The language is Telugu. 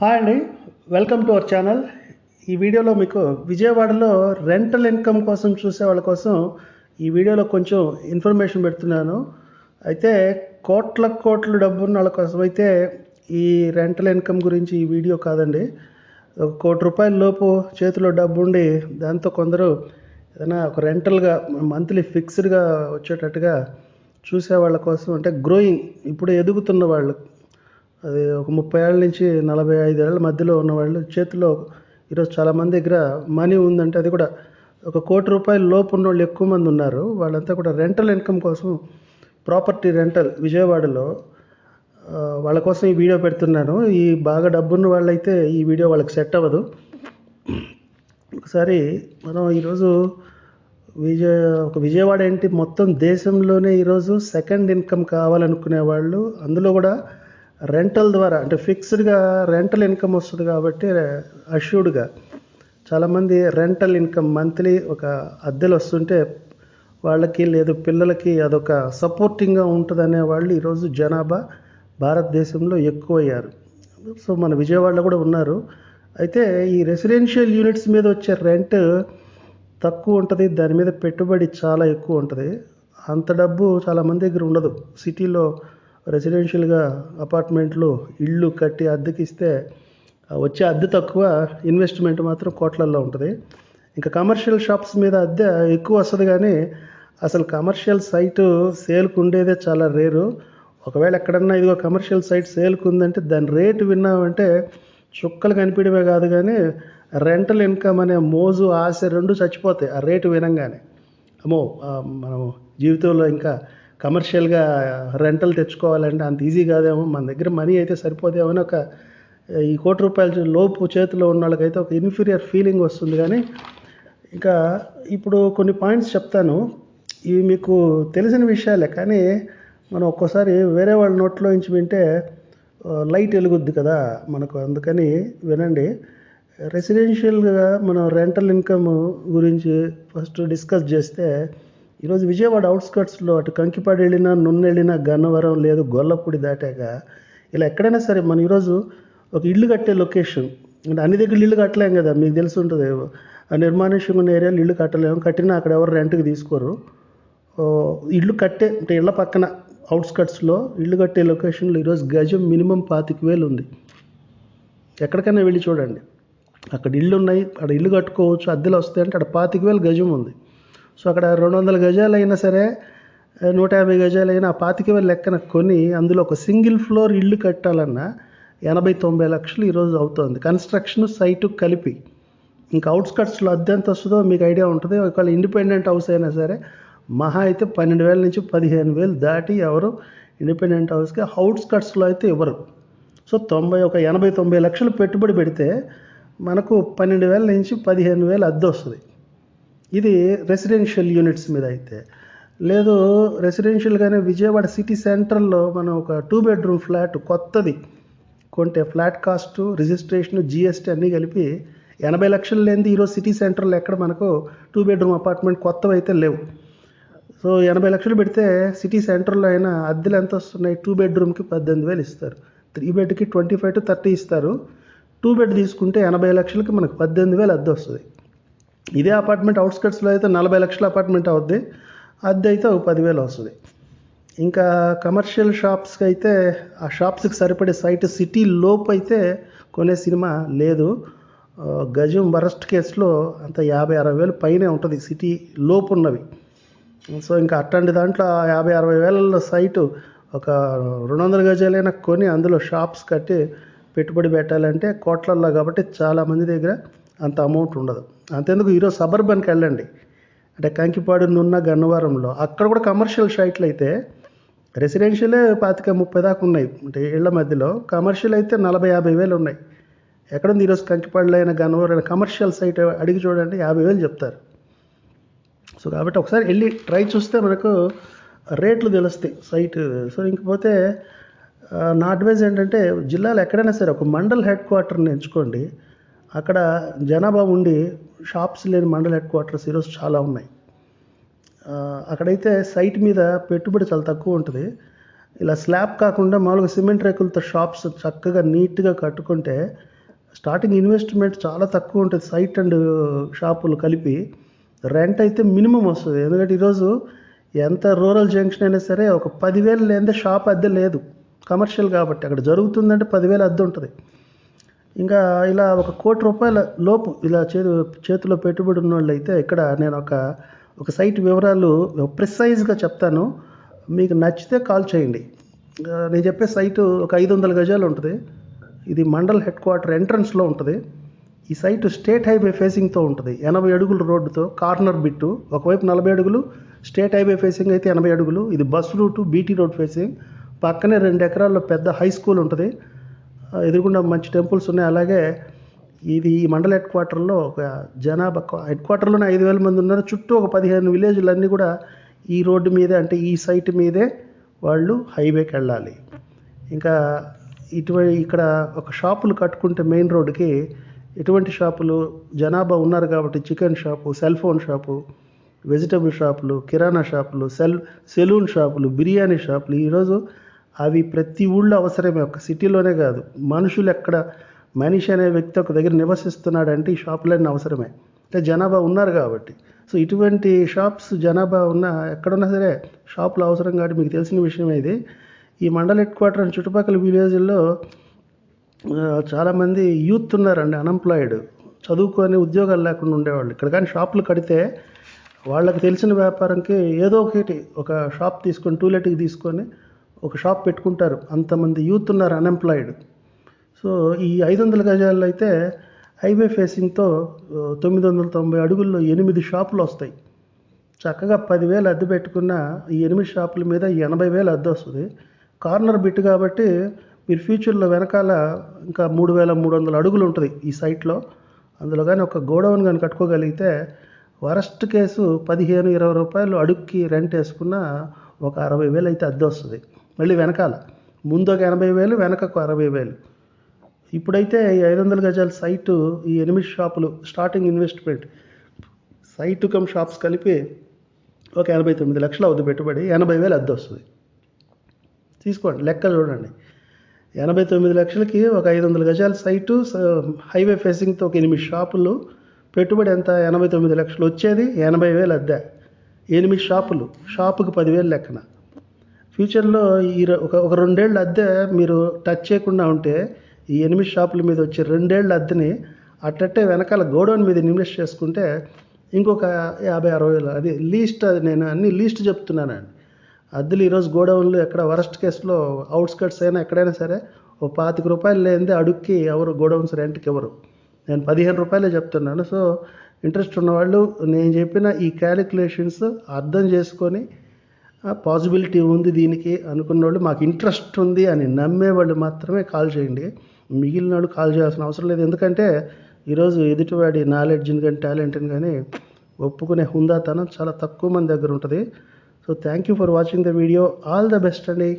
హాయ్ అండి వెల్కమ్ టు అవర్ ఛానల్ ఈ వీడియోలో మీకు విజయవాడలో రెంటల్ ఇన్కమ్ కోసం చూసే వాళ్ళ కోసం ఈ వీడియోలో కొంచెం ఇన్ఫర్మేషన్ పెడుతున్నాను. అయితే కోట్ల కోట్ల డబ్బు ఉన్న వాళ్ళ కోసం అయితే ఈ రెంటల్ ఇన్కమ్ గురించి ఈ వీడియో కాదండి. ఒక కోటి రూపాయల లోపు చేతిలో డబ్బు ఉండి దాంతో కొందరు ఏదైనా ఒక రెంటల్గా మంత్లీ ఫిక్స్డ్గా వచ్చేటట్టుగా చూసే వాళ్ళ కోసం అంటే గ్రోయింగ్ ఇప్పుడు ఎదుగుతున్న వాళ్ళు అది ఒక ముప్పై ఏళ్ళ నుంచి నలభై ఐదు ఏళ్ళ మధ్యలో ఉన్న వాళ్ళు చేతిలో ఈరోజు చాలామంది దగ్గర మనీ ఉందంటే అది కూడా ఒక కోటి రూపాయల లోపు ఉన్న వాళ్ళు ఎక్కువ మంది ఉన్నారు. వాళ్ళంతా కూడా రెంటల్ ఇన్కమ్ కోసం ప్రాపర్టీ రెంటల్ విజయవాడలో వాళ్ళ కోసం ఈ వీడియో పెడుతున్నాను. ఈ బాగా డబ్బున్న వాళ్ళైతే ఈ వీడియో వాళ్ళకి సెట్ అవ్వదు. ఒకసారి మనం ఈరోజు విజయ ఒక విజయవాడ ఏంటి? మొత్తం దేశంలోనే ఈరోజు సెకండ్ ఇన్కమ్ కావాలనుకునే వాళ్ళు అందులో కూడా రెంటల్ ద్వారా అంటే ఫిక్స్డ్గా రెంటల్ ఇన్కమ్ వస్తుంది కాబట్టి అష్యూర్డ్గా చాలామంది రెంటల్ ఇన్కమ్ మంత్లీ ఒక అద్దెలు వస్తుంటే వాళ్ళకి లేదు పిల్లలకి అదొక సపోర్టింగ్గా ఉంటుందనే వాళ్ళు ఈరోజు జనాభా భారతదేశంలో ఎక్కువయ్యారు. సో మన విజయవాడలో కూడా ఉన్నారు. అయితే ఈ రెసిడెన్షియల్ యూనిట్స్ మీద వచ్చే రెంట్ తక్కువ ఉంటుంది దాని మీద పెట్టుబడి చాలా ఎక్కువ ఉంటుంది. అంత డబ్బు చాలామంది దగ్గర ఉండదు. సిటీలో రెసిడెన్షియల్గా అపార్ట్మెంట్లు ఇళ్ళు కట్టి అద్దెకిస్తే వచ్చే అద్దె తక్కువ ఇన్వెస్ట్మెంట్ మాత్రం కోట్లల్లో ఉంటుంది. ఇంకా కమర్షియల్ షాప్స్ మీద అద్దె ఎక్కువ వస్తుంది కానీ అసలు కమర్షియల్ సైటు సేల్కి ఉండేదే చాలా రేరు. ఒకవేళ ఎక్కడన్నా ఇదిగో కమర్షియల్ సైట్ సేల్కు ఉందంటే దాని రేటు విన్నామంటే చుక్కలు కనిపించడమే కాదు కానీ రెంటల్ ఇన్కమ్ అనే మోజు ఆశ రెండు చచ్చిపోతాయి ఆ రేటు వినంగానే. అమ్మో మనము మనం జీవితంలో ఇంకా కమర్షియల్గా రెంటల్ తెచ్చుకోవాలంటే అంత ఈజీ కాదేమో. మన దగ్గర మనీ అయితే సరిపోదేమో అని ఒక ఈ కోటి రూపాయల లోపు చేతిలో ఉన్న వాళ్ళకైతే ఒక ఇన్ఫీరియర్ ఫీలింగ్ వస్తుంది. కానీ ఇంకా ఇప్పుడు కొన్ని పాయింట్స్ చెప్తాను. ఇవి మీకు తెలిసిన విషయాలే. కానీ మనం ఒక్కోసారి వేరే వాళ్ళ నోట్లో నుంచి వింటే లైట్ వెలుగుద్ది కదా మనకు. అందుకని వినండి. రెసిడెన్షియల్గా మనం రెంటల్ ఇన్కమ్ గురించి ఫస్ట్ డిస్కస్ చేస్తే ఈరోజు విజయవాడ అవుట్స్కట్స్లో అటు కంకిపాడు వెళ్ళినా నున్ను వెళ్ళినా గన్నవరం లేదు గొల్లపూడి దాటాక ఇలా ఎక్కడైనా సరే మనం ఈరోజు ఒక ఇల్లు కట్టే లొకేషన్. అంటే అన్ని దగ్గర ఇల్లు కట్టలేం కదా మీకు తెలిసి ఉంటుంది. ఆ నిర్మానుష్యంగా ఉన్న ఏరియాలో ఇల్లు కట్టలేము కట్టినా అక్కడ ఎవరు రెంట్కి తీసుకోరు. ఇల్లు కట్టే అంటే ఇళ్ళ పక్కన అవుట్స్కట్స్లో ఇల్లు కట్టే లొకేషన్లో ఈరోజు గజం మినిమం పాతిక వేలు ఉంది. ఎక్కడికైనా వెళ్ళి చూడండి. అక్కడ ఇల్లు ఉన్నాయి అక్కడ ఇల్లు కట్టుకోవచ్చు అద్దెలు వస్తాయంటే అక్కడ పాతిక వేలు గజం ఉంది. సో అక్కడ రెండు వందల గజాలు అయినా సరే నూట యాభై గజాలు అయినా ఆ పాతిక వేల లెక్కన కొని అందులో ఒక సింగిల్ ఫ్లోర్ ఇల్లు కట్టాలన్నా ఎనభై తొంభై లక్షలు ఈరోజు అవుతుంది. కన్స్ట్రక్షన్ సైటు కలిపి. ఇంకా అవుట్స్కట్స్లో అద్దె ఎంత వస్తుందో మీకు ఐడియా ఉంటుంది. ఒకవేళ ఇండిపెండెంట్ హౌస్ అయినా సరే మహా అయితే పన్నెండు వేల నుంచి పదిహేను వేలు దాటి ఎవరు ఇండిపెండెంట్ హౌస్కి అవుట్స్కట్స్లో అయితే ఇవ్వరు. సో తొంభై ఒక ఎనభై తొంభై లక్షలు పెట్టుబడి పెడితే మనకు పన్నెండు వేల నుంచి పదిహేను వేలు అద్దె వస్తుంది ఇది రెసిడెన్షియల్ యూనిట్స్ మీద అయితే. లేదు రెసిడెన్షియల్గానే విజయవాడ సిటీ సెంటర్లో మనం ఒక టూ బెడ్రూమ్ ఫ్లాట్ కొత్తది. కొంటే ఫ్లాట్ కాస్ట్ రిజిస్ట్రేషన్ జిఎస్టీ అన్నీ కలిపి ఎనభై లక్షలు లేనిది ఈరోజు సిటీ సెంటర్లో ఎక్కడ మనకు టూ బెడ్రూమ్ అపార్ట్మెంట్ కొత్తవి అయితే లేవు. సో ఎనభై లక్షలు పెడితే సిటీ సెంటర్లో అయినా అద్దెలు ఎంత వస్తున్నాయి? టూ బెడ్రూమ్కి పద్దెనిమిది వేలు ఇస్తారు. త్రీ బెడ్కి ట్వంటీ ఫైవ్ టు థర్టీ ఇస్తారు. టూ బెడ్ తీసుకుంటే ఎనభై లక్షలకి మనకు పద్దెనిమిది వేలు అద్దె వస్తుంది. ఇదే అపార్ట్మెంట్ అవుట్స్కట్స్లో అయితే నలభై లక్షల అపార్ట్మెంట్ అవుద్ది. అద్దె అయితే ఒక పదివేలు వస్తుంది. ఇంకా కమర్షియల్ షాప్స్కి అయితే ఆ షాప్స్కి సరిపడే సైట్ సిటీ లోపు అయితే కొనే సినిమా లేదు. గజం వరస్ట్ కేసులో అంత యాభై అరవై వేలు పైనే ఉంటుంది సిటీ లోపు ఉన్నవి సో ఇంకా అట్లాంటి దాంట్లో యాభై అరవై వేలలో సైటు ఒక రెండు వందల గజాలైనా కొని అందులో షాప్స్ కట్టి పెట్టుబడి పెట్టాలంటే కోట్లల్లో కాబట్టి చాలామంది దగ్గర అంత అమౌంట్ ఉండదు. అంతెందుకు? ఈరోజు సబర్బన్కి వెళ్ళండి. అంటే కంకిపాడు నున్న గన్నవరంలో అక్కడ కూడా కమర్షియల్ సైట్లు అయితే రెసిడెన్షియలే పాతిక ముప్పై దాకా ఉన్నాయి. అంటే ఇళ్ళ మధ్యలో కమర్షియల్ అయితే నలభై యాభై వేలు ఉన్నాయి. ఎక్కడుంది ఈరోజు కంకిపాడులో అయిన గన్నవరం కమర్షియల్ సైట్ అడిగి చూడండి యాభై వేలు చెప్తారు. సో కాబట్టి ఒకసారి వెళ్ళి ట్రై చూస్తే మనకు రేట్లు తెలుస్తాయి సైట్. సో ఇంకపోతే ఆ, నా అడ్వైజ్ ఏంటంటే జిల్లాలో ఎక్కడైనా సరే ఒక మండల్ హెడ్ క్వార్టర్ని ఎంచుకోండి. అక్కడ జనాభా ఉండి షాప్స్ లేని మండల హెడ్ క్వార్టర్స్ ఈరోజు చాలా ఉన్నాయి. అక్కడైతే సైట్ మీద పెట్టుబడి చాలా తక్కువ ఉంటుంది. ఇలా స్లాబ్ కాకుండా మామూలుగా సిమెంట్ రేకులతో షాప్స్ చక్కగా నీట్గా కట్టుకుంటే స్టార్టింగ్ ఇన్వెస్ట్మెంట్ చాలా తక్కువ ఉంటుంది సైట్ అండ్ షాపులు కలిపి. రెంట్ అయితే మినిమం వస్తుంది. ఎందుకంటే ఈరోజు ఎంత రూరల్ జంక్షన్ అయినా సరే ఒక పదివేలు లేదా షాప్ అద్దె లేదు. కమర్షియల్ కాబట్టి అక్కడ జరుగుతుందంటే పదివేలు అద్దె ఉంటుంది. ఇంకా ఇలా ఒక కోటి రూపాయల లోపు ఇలా చేతి చేతిలో పెట్టుబడి ఉన్న ఇక్కడ నేను ఒక ఒక సైట్ వివరాలు ప్రిసైజ్గా చెప్తాను. మీకు నచ్చితే కాల్ చేయండి. నేను చెప్పే సైటు ఒక ఐదు వందల గజాలు ఉంటుంది. ఇది మండల్ హెడ్ క్వార్టర్ ఎంట్రన్స్లో ఉంటుంది. ఈ సైట్ స్టేట్ హైవే ఫేసింగ్తో ఉంటుంది. ఎనభై అడుగుల రోడ్డుతో కార్నర్ బిట్టు. ఒకవైపు నలభై అడుగులు స్టేట్ హైవే ఫేసింగ్ అయితే ఎనభై అడుగులు. ఇది bus route BT road facing. పక్కనే రెండు ఎకరాల్లో పెద్ద హై స్కూల్ ఉంటుంది. ఎదురుగుండా మంచి టెంపుల్స్ ఉన్నాయి. అలాగే ఇది ఈ మండల హెడ్ క్వార్టర్లో ఒక జనాభా హెడ్ క్వార్టర్లోనే ఐదు వేల మంది ఉన్నారు. చుట్టూ ఒక పదిహేను విలేజ్లు అన్నీ కూడా ఈ రోడ్డు మీదే అంటే ఈ సైట్ మీదే వాళ్ళు హైవేకి వెళ్ళాలి. ఇంకా ఇటువంటి ఇక్కడ ఒక షాపులు కట్టుకుంటే మెయిన్ రోడ్డుకి ఎటువంటి షాపులు జనాభా ఉన్నారు కాబట్టి chicken shop cell phone shop vegetable షాపులు కిరాణా షాపులు సెల్ సెలూన్ షాపులు బిర్యానీ షాపులు. ఈరోజు అవి ప్రతి ఊళ్ళో అవసరమే. ఒక సిటీలోనే కాదు. మనుషులు ఎక్కడ మనిషి అనే వ్యక్తి ఒక దగ్గర నివసిస్తున్నాడంటే ఈ షాపులన్నీ అవసరమే. అంటే జనాభా ఉన్నారు కాబట్టి. సో ఇటువంటి షాప్స్ జనాభా ఉన్న ఎక్కడున్నా సరే షాపులు అవసరం కాబట్టి మీకు తెలిసిన విషయం ఇది. ఈ మండల హెడ్ క్వార్టర్ అని చుట్టుపక్కల విలేజ్లో చాలామంది యూత్ ఉన్నారండి అన్ఎంప్లాయిడ్. చదువుకొని ఉద్యోగాలు లేకుండా ఉండేవాళ్ళు. ఇక్కడ కానీ షాపులు కడితే వాళ్ళకి తెలిసిన వ్యాపారంకి ఏదో ఒకటి ఒక షాప్ తీసుకొని టూలెట్కి తీసుకొని ఒక షాప్ పెట్టుకుంటారు. అంతమంది యూత్ ఉన్నారు అన్ఎంప్లాయిడ్ సో ఈ ఐదు వందల గజాల్లో అయితే హైవే ఫేసింగ్తో తొమ్మిది వందల తొంభై అడుగుల్లో ఎనిమిది షాపులు వస్తాయి. చక్కగా పదివేలు అద్దె పెట్టుకున్న ఈ ఎనిమిది షాపుల మీద ఎనభై వేలు అద్దె వస్తుంది. కార్నర్ బిట్ కాబట్టి మీరు ఫ్యూచర్లో వెనకాల ఇంకా మూడు వేల మూడు వందల అడుగులు ఉంటుంది ఈ సైట్లో. అందులో కానీ ఒక గోడౌన్ కానీ కట్టుకోగలిగితే వరస్ట్ కేసు పదిహేను ఇరవై రూపాయలు అడుక్కి రెంట్ వేసుకున్న ఒక అరవై వేలు అయితే అద్దె వస్తుంది. మళ్ళీ వెనకాల ముందు ఒక ఎనభై వేలు వెనకకు అరవై వేలు. ఇప్పుడైతే ఈ ఐదు వందల గజాల సైటు ఈ ఎనిమిది షాపులు starting investment site cum shops కలిపి ఒక ఎనభై తొమ్మిది లక్షలు అవుతుంది పెట్టుబడి ఎనభై వేలు అద్దె వస్తుంది. తీసుకోండి లెక్క చూడండి. ఎనభై తొమ్మిది లక్షలకి ఒక ఐదు వందల గజాల సైటు హైవే ఫేసింగ్తో ఒక ఎనిమిది షాపులు. పెట్టుబడి ఎంత? ఎనభై తొమ్మిది లక్షలు వచ్చేది ఎనభై వేలు అద్దె. ఎనిమిది షాపులు. షాపుకి పదివేలు లెక్కన. ఫ్యూచర్లో ఈ ఒక ఒక రెండేళ్ళు అద్దె మీరు టచ్ చేయకుండా ఉంటే ఈ ఎనిమిది షాపుల మీద వచ్చే రెండేళ్ళ అద్దెని అట్టట్టే వెనకాల గోడౌన్ మీద ఇన్వెస్ట్ చేసుకుంటే ఇంకొక యాభై అరవై వేలు. అది లీస్ట్ అది నేను అన్ని లీస్ట్ చెప్తున్నానండి అద్దెలు ఈరోజు గోడౌన్లు ఎక్కడ వరస్ట్ కేసులో అవుట్స్కట్స్ అయినా ఎక్కడైనా సరే ఓ పాతిక రూపాయలు లేనిదే అడుక్కి ఎవరు గోడౌన్స్ రెంట్కి ఎవరు నేను పదిహేను రూపాయలే చెప్తున్నాను. సో ఇంట్రెస్ట్ ఉన్నవాళ్ళు నేను చెప్పిన ఈ క్యాలిక్యులేషన్స్ అర్థం చేసుకొని పాసిబిలిటీ ఉంది దీనికి అనుకున్న వాళ్ళు మాకు ఇంట్రెస్ట్ ఉంది అని నమ్మే వాళ్ళు మాత్రమే కాల్ చేయండి. మిగిలిన వాళ్ళు కాల్ చేయాల్సిన అవసరం లేదు. ఎందుకంటే ఈరోజు ఎదుటివాడి నాలెడ్జ్ని కానీ టాలెంట్ని కానీ ఒప్పుకునే హుందాతనం చాలా తక్కువ మంది దగ్గర ఉంటుంది. So thank you for watching the video. All the best అండి.